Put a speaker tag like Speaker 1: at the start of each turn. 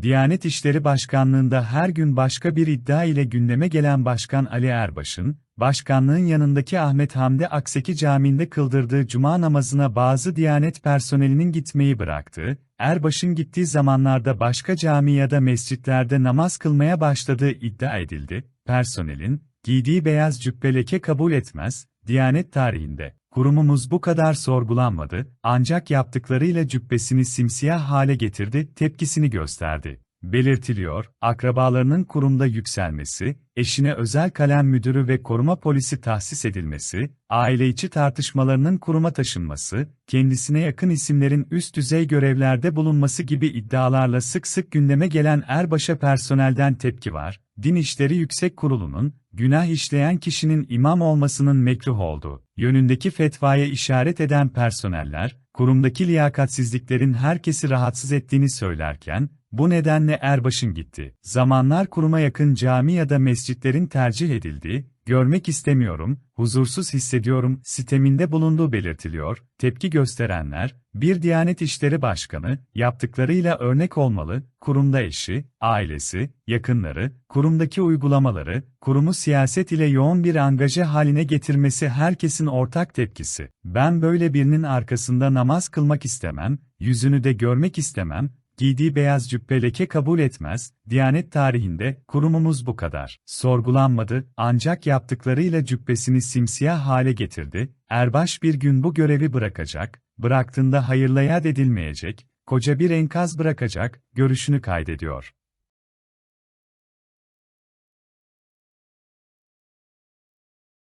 Speaker 1: Diyanet İşleri Başkanlığında her gün başka bir iddia ile gündeme gelen Başkan Ali Erbaş'ın, başkanlığın yanındaki Ahmet Hamdi Akseki Camii'nde kıldırdığı cuma namazına bazı Diyanet personelinin gitmeyi bıraktığı, Erbaş'ın gittiği zamanlarda başka cami ya da mescitlerde namaz kılmaya başladığı iddia edildi. Personelin, giydiği beyaz cübbe leke kabul etmez, Diyanet tarihinde, kurumumuz bu kadar sorgulanmadı, ancak yaptıklarıyla cübbesini simsiyah hale getirdi, tepkisini gösterdi. Belirtiliyor, akrabalarının kurumda yükselmesi, eşine özel kalem müdürü ve koruma polisi tahsis edilmesi, aile içi tartışmalarının kuruma taşınması, kendisine yakın isimlerin üst düzey görevlerde bulunması gibi iddialarla sık sık gündeme gelen Erbaş'a personelden tepki var. Din İşleri Yüksek Kurulu'nun, günah işleyen kişinin imam olmasının mekruh olduğu yönündeki fetvaya işaret eden personeller, kurumdaki liyakatsizliklerin herkesi rahatsız ettiğini söylerken, bu nedenle Erbaş'ın gitti. Zamanlar kuruma yakın cami ya da mescitlerin tercih edildiği, görmek istemiyorum, huzursuz hissediyorum, siteminde bulunduğu belirtiliyor, tepki gösterenler, bir Diyanet İşleri Başkanı, yaptıklarıyla örnek olmalı, kurumda eşi, ailesi, yakınları, kurumdaki uygulamaları, kurumu siyaset ile yoğun bir angaje haline getirmesi herkesin ortak tepkisi. Ben böyle birinin arkasında namaz kılmak istemem, yüzünü de görmek istemem, giydiği beyaz cübbe leke kabul etmez, Diyanet tarihinde, kurumumuz bu kadar. Sorgulanmadı, ancak yaptıklarıyla cübbesini simsiyah hale getirdi, Erbaş bir gün bu görevi bırakacak, bıraktığında hayırla yad edilmeyecek, koca bir enkaz bırakacak, görüşünü kaydediyor.